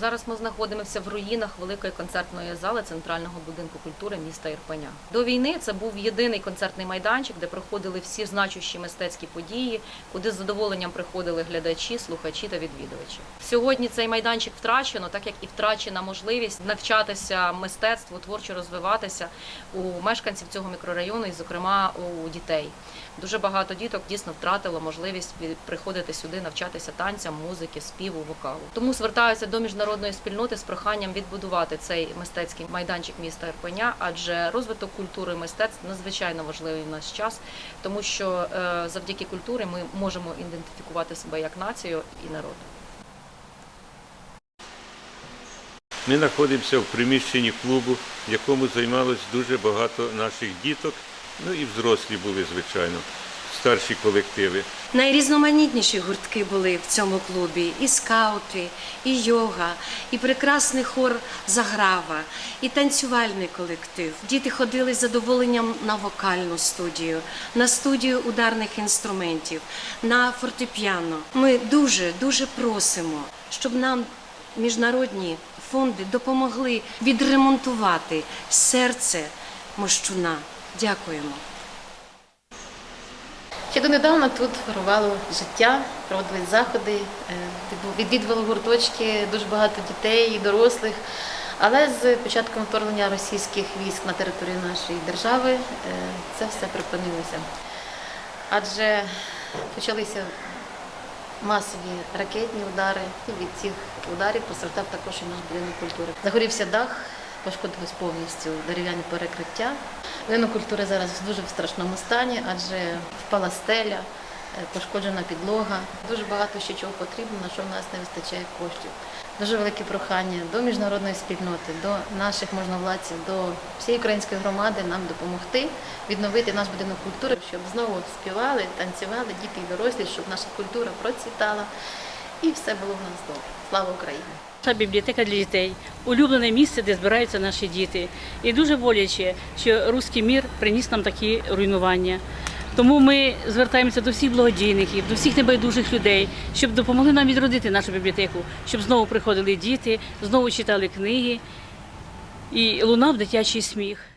Зараз ми знаходимося в руїнах великої концертної зали центрального будинку культури міста Ірпеня. До війни це був єдиний концертний майданчик, де проходили всі значущі мистецькі події, куди з задоволенням приходили глядачі, слухачі та відвідувачі. Сьогодні цей майданчик втрачено, так як і втрачена можливість навчатися мистецтву, творчо розвиватися у мешканців цього мікрорайону, і, зокрема, у дітей. Дуже багато діток дійсно втратило можливість приходити сюди, навчатися танцям, музики, співу, вокалу. Тому звертаюся до міжнародної спільноти з проханням відбудувати цей мистецький майданчик міста Ірпеня, адже розвиток культури і мистецтв надзвичайно важливий в наш час, тому що е, завдяки культурі ми можемо ідентифікувати себе як націю і народ. Ми знаходимося в приміщенні клубу, в якому займалось дуже багато наших діток, ну і взрослі були, звичайно, старші колективи. Найрізноманітніші гуртки були в цьому клубі: і скаути, і йога, і прекрасний хор Заграва, і танцювальний колектив. Діти ходили з задоволенням на вокальну студію, на студію ударних інструментів, на фортепіано. Ми дуже дуже просимо, щоб нам міжнародні фонди допомогли відремонтувати серце Мощуна. Дякуємо. Ще донедавна тут вирувало життя, проводились заходи, е, відвідували гурточки, дуже багато дітей і дорослих. Але з початком вторгнення російських військ на територію нашої держави е, це все припинилося. Адже почалися масові ракетні удари. І від цих ударів постраждав також і наш будинок культури. Загорівся дах, пошкодилось повністю дерев'яне перекриття. Будинок культури зараз в дуже в страшному стані, адже впала стеля, е, пошкоджена підлога. Дуже багато ще чого потрібно, на що в нас не вистачає коштів. Дуже велике прохання до міжнародної спільноти, до наших можновладців, до всієї української громади нам допомогти відновити наш будинок культури, щоб знову співали, танцювали діти і дорослі, щоб наша культура процвітала і все було в нас добре. Слава Україні! Наша бібліотека для дітей улюблене місце, де збираються наші діти. І дуже боляче, що руський мір приніс нам такі руйнування. Тому ми звертаємося до всіх благодійників, до всіх небайдужих людей, щоб допомогли нам відродити нашу бібліотеку, щоб знову приходили діти, знову читали книги і лунав дитячий сміх.